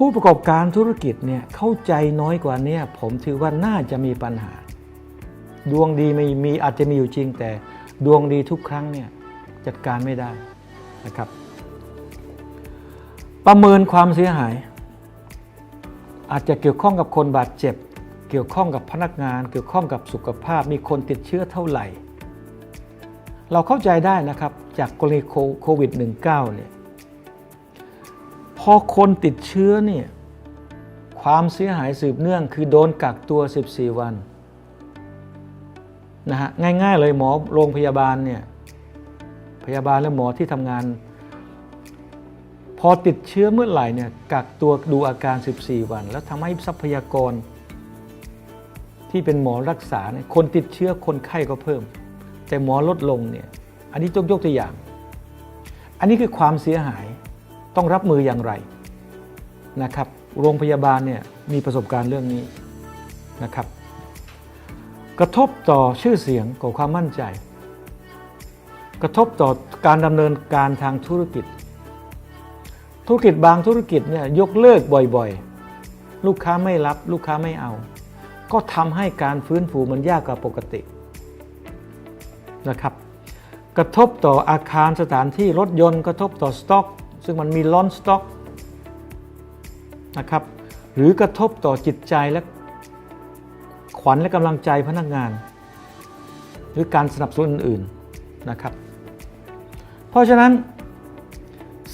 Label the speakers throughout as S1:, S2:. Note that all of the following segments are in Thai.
S1: ผู้ประกอบการธุรกิจเนี่ยเข้าใจน้อยกว่านี้ผมถือว่าน่าจะมีปัญหา ดวงดีไม่มีอาจจะมีอยู่จริง แต่ดวงดีทุกครั้งเนี่ยจัดการไม่ได้นะครับ ประเมินความเสียหาย อาจจะเกี่ยวข้องกับคนบาดเจ็บ เกี่ยวข้องกับพนักงาน เกี่ยวข้องกับสุขภาพ มีคนติดเชื้อเท่าไหร่ เราเข้าใจได้นะครับจากกรณีโควิด -19 เนี่ย พอคนติดเชื้อเนี่ยความเสียหายสืบเนื่อง คือโดนกักตัว 14 วันนะฮะง่ายๆเลยหมอโรงพยาบาลเนี่ยพยาบาลและหมอที่ทำงาน พอติดเชื้อเมื่อไหร่เนี่ยกักตัวดูอาการ 14 วัน แล้วทำให้ทรัพยากร ที่เป็นหมอรักษาเนี่ยคนติดเชื้อคนไข้ก็เพิ่ม แต่หมอลดลงเนี่ยอันนี้ยกยกตัวอย่าง อันนี้คือความเสียหาย ต้องรับมืออย่างไรนะครับ โรงพยาบาลเนี่ยมีประสบการณ์เรื่องนี้นะครับ กระทบต่อชื่อเสียงกับความมั่นใจ กระทบต่อการดำเนินการทางธุรกิจ ธุรกิจบางธุรกิจเนี่ยยกเลิกบ่อยๆ ลูกค้าไม่รับลูกค้าไม่เอา ก็ทำให้การฟื้นฟูมันยากกว่าปกตินะครับ กระทบต่ออาคารสถานที่รถยนต์ กระทบต่อสต็อก ซึ่งมันมีล้อนสต็อกนะครับหรือกระทบต่อจิตใจและขวัญและกำลังใจพนักงาน หรือการสนับสนุนอื่นๆนะครับ เพราะฉะนั้น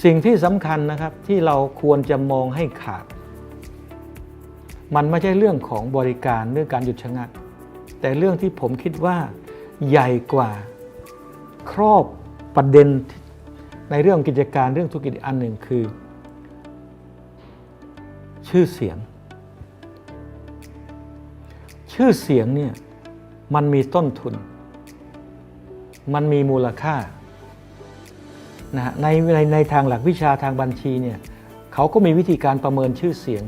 S1: สิ่งที่สำคัญนะครับที่เราควรจะมองให้ขาด มันไม่ใช่เรื่องของบริการเรื่องการหยุดชะงัก แต่เรื่องที่ผมคิดว่าใหญ่กว่าครอบประเด็น ในเรื่องกิจการเรื่องธุรกิจอันหนึ่งคือ ชื่อเสียง ชื่อเสียงเนี่ยมันมีต้นทุน มันมีมูลค่านะฮะในในในทางหลักวิชาทางบัญชีเนี่ยเขาก็มีวิธีการประเมินชื่อเสียง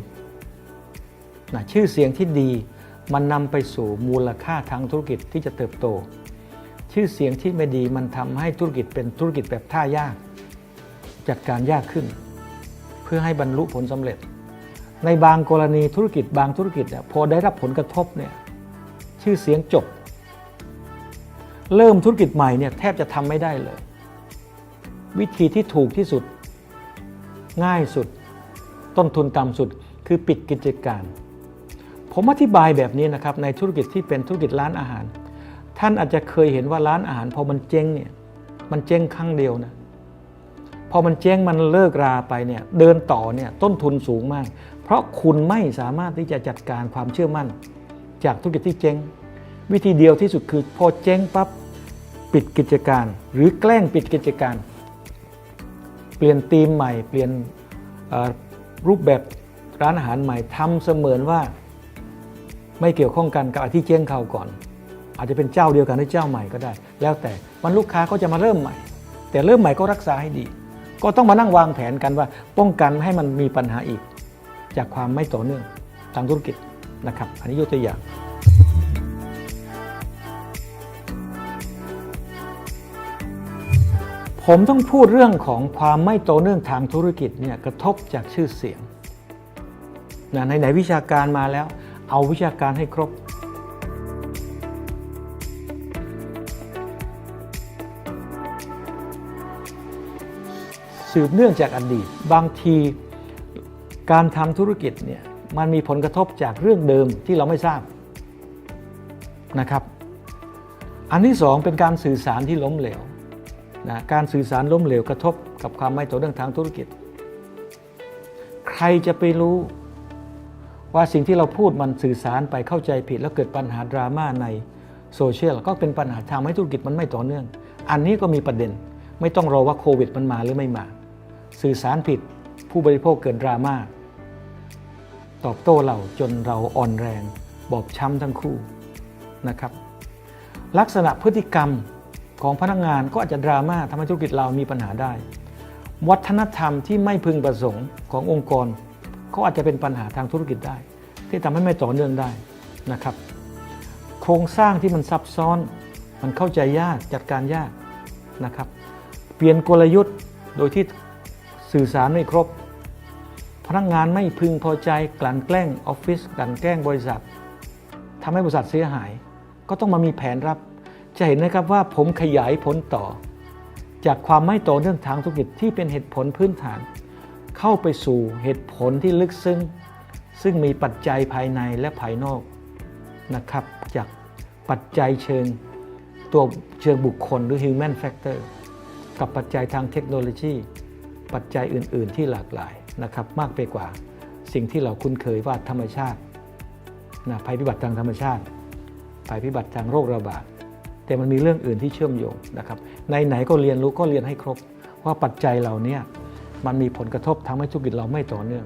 S1: นะชื่อเสียงที่ดีมันนำไปสู่มูลค่าทางธุรกิจที่จะเติบโต ชื่อเสียงที่ไม่ดีมันทำให้ธุรกิจเป็นธุรกิจแบบท่ายาก จัดการยากขึ้น เพื่อให้บรรลุผลสำเร็จ ในบางกรณีธุรกิจบางธุรกิจเนี่ยพอได้รับผลกระทบเนี่ยชื่อเสียงจบ เริ่มธุรกิจใหม่เนี่ยแทบจะทำไม่ได้เลย วิธีที่ถูกที่สุด ง่ายสุด ต้นทุนต่ำสุดคือปิดกิจการ ผมอธิบายแบบนี้นะครับในธุรกิจที่เป็นธุรกิจร้านอาหาร ท่านอาจจะเคยเห็นว่าร้านอาหารพอมันเจ๊งเนี่ยมันเจ๊งครั้งเดียวนะ พอมันเจ๊งมันเลิกราไปเนี่ยเดินต่อเนี่ยต้นทุนสูงมาก เพราะคุณไม่สามารถที่จะจัดการความเชื่อมั่น จากธุรกิจที่เจ๊ง วิธีเดียวที่สุดคือพอเจ๊งปั๊บปิดกิจการ หรือแกล้งปิดกิจการ เปลี่ยนธีมใหม่เปลี่ยนรูปแบบร้านอาหารใหม่ทำเสมือนว่า ไม่เกี่ยวข้องกันกับที่เจ๊งเขาก่อน อาจจะเป็นเจ้าเดียวกันหรือเจ้าใหม่ก็ได้ แล้วแต่มันลูกค้าก็จะมาเริ่มใหม่ แต่เริ่มใหม่ก็รักษาให้ดี ก็ต้องมานั่งวางแผนกันว่า ป้องกันให้มันมีปัญหาอีก จากความไม่ต่อเนื่องทางธุรกิจนะครับ อันนี้ยกตัวอย่างผมต้องพูดเรื่องของความไม่ต่อเนื่องทางธุรกิจเนี่ยกระทบจากชื่อเสียงนะไหนวิชาการมาแล้ว เอาวิชาการให้ครบ สืบเนื่องจากอดีต บางทีการทำธุรกิจเนี่ยมันมีผลกระทบจากเรื่องเดิมที่เราไม่ทราบนะครับ อันที่สองเป็นการสื่อสารที่ล้มเหลวนะการสื่อสารล้มเหลวกระทบกับความไม่ต่อเนื่องทางธุรกิจ ใครจะไปรู้ว่าสิ่งที่เราพูดมันสื่อสารไปเข้าใจผิด แล้วเกิดปัญหาดราม่าในโซเชียลก็เป็นปัญหาทำให้ธุรกิจมันไม่ต่อเนื่อง อันนี้ก็มีประเด็น ไม่ต้องรอว่าโควิดมันมาหรือไม่มา สื่อสารผิดผู้บริโภคเกิดดราม่าตอบโต้เราจนเราอ่อนแรง บอบช้ำทั้งคู่นะครับ ลักษณะพฤติกรรมของพนักงานก็อาจจะดราม่าทำให้ธุรกิจเรามีปัญหาได้ วัฒนธรรมที่ไม่พึงประสงค์ขององค์กร ก็อาจจะเป็นปัญหาทางธุรกิจได้ ที่ทำให้ไม่ต่อเนื่องได้นะครับ โครงสร้างที่มันซับซ้อน มันเข้าใจยากจัดการยากนะครับ เปลี่ยนกลยุทธ์โดยที่ สื่อสารไม่ครบ พนักงานไม่พึงพอใจกลั่นแกล้งออฟฟิศกลั่นแกล้งบริษัททำให้บริษัทเสียหาย ก็ต้องมามีแผนรับ จะเห็นนะครับว่าผมขยายผลต่อ จากความไม่ต่อเนื่องทางธุรกิจที่เป็นเหตุผลพื้นฐาน เข้าไปสู่เหตุผลที่ลึกซึ้งซึ่งมีปัจจัยภายในและภายนอกนะครับ จากปัจจัยเชิงตัวเชิงบุคคลหรือ human factor กับปัจจัยทางเทคโนโลยี ปัจจัยอื่น ๆ ที่หลากหลายนะครับมากไปกว่าสิ่งที่เราคุ้นเคยว่าธรรมชาตินะภัยพิบัติทางธรรมชาติ ภัยพิบัติทางโรคระบาด แต่มันมีเรื่องอื่นที่เชื่อมโยงนะครับในไหนก็เรียนรู้ก็เรียนให้ครบ ว่าปัจจัยเหล่านี้มันมีผลกระทบทำให้ธุรกิจเราไม่ต่อเนื่อง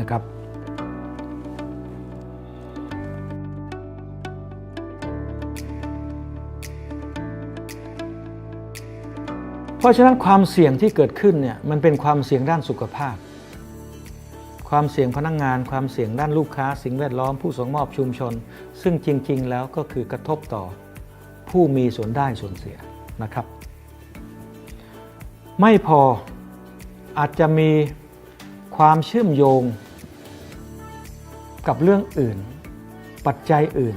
S1: นะครับ ราะฉะนั้นความเสี่ยงที่เกิดขึ้นเนี่ยมันเป็นความเสี่ยงด้านสุขภาพ ความเสี่ยงพนักงงาน ความเสี่ยงด้านลูกค้า สิ่งแวดล้อมผู้ส่งมอบชุมชน ซึ่งจริง ๆ แล้วก็คือกระทบต่อผู้มีส่วนได้ส่วนเสียนะครับ ไม่พออาจจะมีความเชื่อมโยงกับเรื่องอื่น ปัจจัยอื่น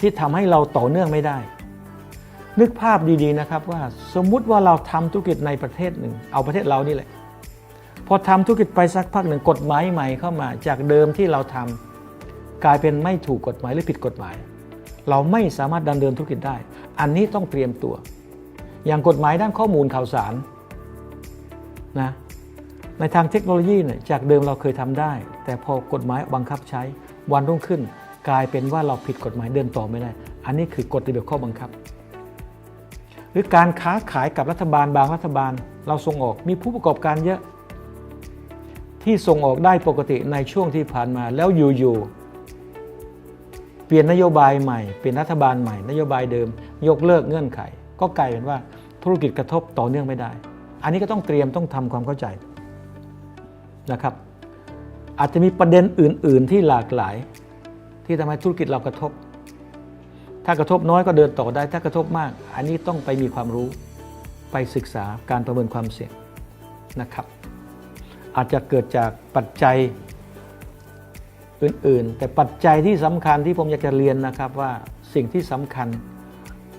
S1: ที่ทำให้เราต่อเนื่องไม่ได้ นึกภาพดีๆนะครับว่าสมมุติว่าเราทำธุรกิจในประเทศหนึ่ง เอาประเทศเรานี่แหละ พอทำธุรกิจไปสักพักหนึ่งกฎหมายใหม่เข้ามา จากเดิมที่เราทำกลายเป็นไม่ถูกกฎหมายหรือผิดกฎหมาย เราไม่สามารถดำเนินธุรกิจได้ อันนี้ต้องเตรียมตัว อย่างกฎหมายด้านข้อมูลข่าวสารนะในทางเทคโนโลยีเนี่ยจากเดิมเราเคยทำได้ แต่พอกฎหมายบังคับใช้วันรุ่งขึ้น กลายเป็นว่าเราผิดกฎหมายเดินต่อไม่ได้ อันนี้คือกฎระเบียบข้อบังคับ หรือการค้าขายกับรัฐบาลบางรัฐบาล เราส่งออกมีผู้ประกอบการเยอะ ที่ส่งออกได้ปกติในช่วงที่ผ่านมาแล้วอยู่ๆเปลี่ยนนโยบายใหม่เปลี่ยนรัฐบาลใหม่ นโยบายเดิม ยกเลิกเงื่อนไข ก็กลายเป็นว่าธุรกิจกระทบต่อเนื่องไม่ได้ อันนี้ก็ต้องเตรียมต้องทำความเข้าใจนะครับอาจจะมีประเด็นอื่น ๆ ที่หลากหลาย ที่ทำให้ธุรกิจเรากระทบ ถ้ากระทบน้อยก็เดินต่อได้ ถ้ากระทบมาก อันนี้ต้องไปมีความรู้ไปศึกษาการประเมินความเสี่ยงนะครับ อาจจะเกิดจากปัจจัยอื่น ๆ แต่ปัจจัยที่สำคัญที่ผมอยากจะเรียนนะครับว่าสิ่งที่สำคัญ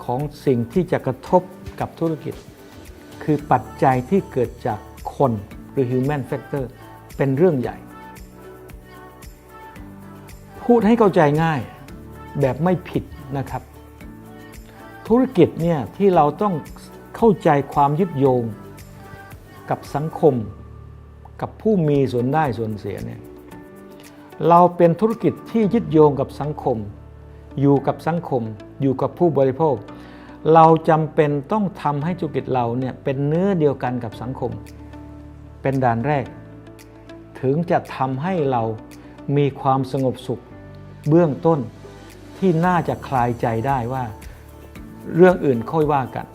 S1: ของสิ่งที่จะกระทบกับธุรกิจ คือปัจจัยที่เกิดจากคนหรือ human factor เป็นเรื่องใหญ่ พูดให้เข้าใจง่ายแบบไม่ผิด นะครับ ธุรกิจเนี่ยที่เราต้องเข้าใจความยึดโยงกับสังคม กับผู้มีส่วนได้ส่วนเสียเนี่ยเราเป็นธุรกิจที่ยึดโยงกับสังคม อยู่กับสังคม อยู่กับผู้บริโภค เราจำเป็นต้องทำให้ธุรกิจเราเนี่ยเป็นเนื้อเดียวกันกับสังคม เป็นด่านแรก ถึงจะทำให้เรามีความสงบสุขเบื้องต้น ที่น่าจะคลายใจได้ว่าเรื่องอื่นค่อยว่ากัน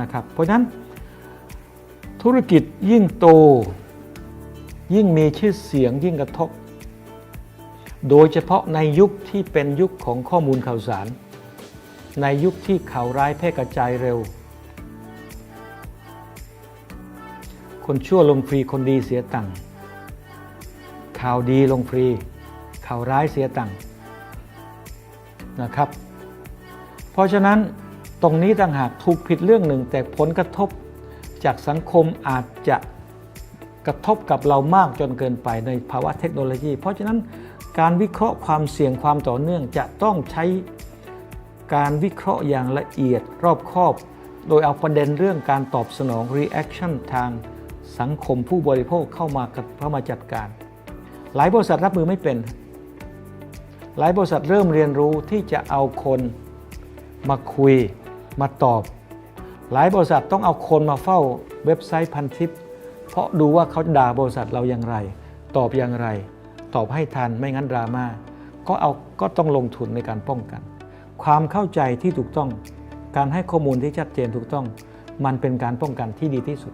S1: นะครับ เพราะฉะนั้นธุรกิจยิ่งโต ยิ่งมีชื่อเสียงยิ่งกระทบ โดยเฉพาะในยุคที่เป็นยุคของข้อมูลข่าวสาร ในยุคที่ข่าวร้ายแพร่กระจายเร็ว คนชั่วลงฟรีคนดีเสียตังค์ข่าวดีลงฟรี ข่าวร้ายเสียตังค์ นะครับ เพราะฉะนั้นตรงนี้ต่างหากถูกผิดเรื่องหนึ่ง แต่ผลกระทบจากสังคมอาจจะกระทบกับเรามากจนเกินไปในภาวะเทคโนโลยี เพราะฉะนั้นการวิเคราะห์ความเสี่ยงความต่อเนื่องจะต้องใช้การวิเคราะห์อย่างละเอียดรอบคอบ โดยเอาประเด็นเรื่องการตอบสนอง reaction ทางสังคมผู้บริโภคเข้ามาเข้ามาจัดการ หลายบริษัทรับมือไม่เป็น หลายบริษัทเริ่มเรียนรู้ที่จะเอาคนมาคุยมาตอบ หลายบริษัทต้องเอาคนมาเฝ้าเว็บไซต์พันทิป เพราะดูว่าเขาด่าบริษัทเราอย่างไร ตอบอย่างไร ตอบให้ทันไม่งั้นดราม่าก็เอาก็ต้องลงทุนในการป้องกัน ความเข้าใจที่ถูกต้อง การให้ข้อมูลที่ชัดเจนถูกต้อง มันเป็นการป้องกันที่ดีที่สุด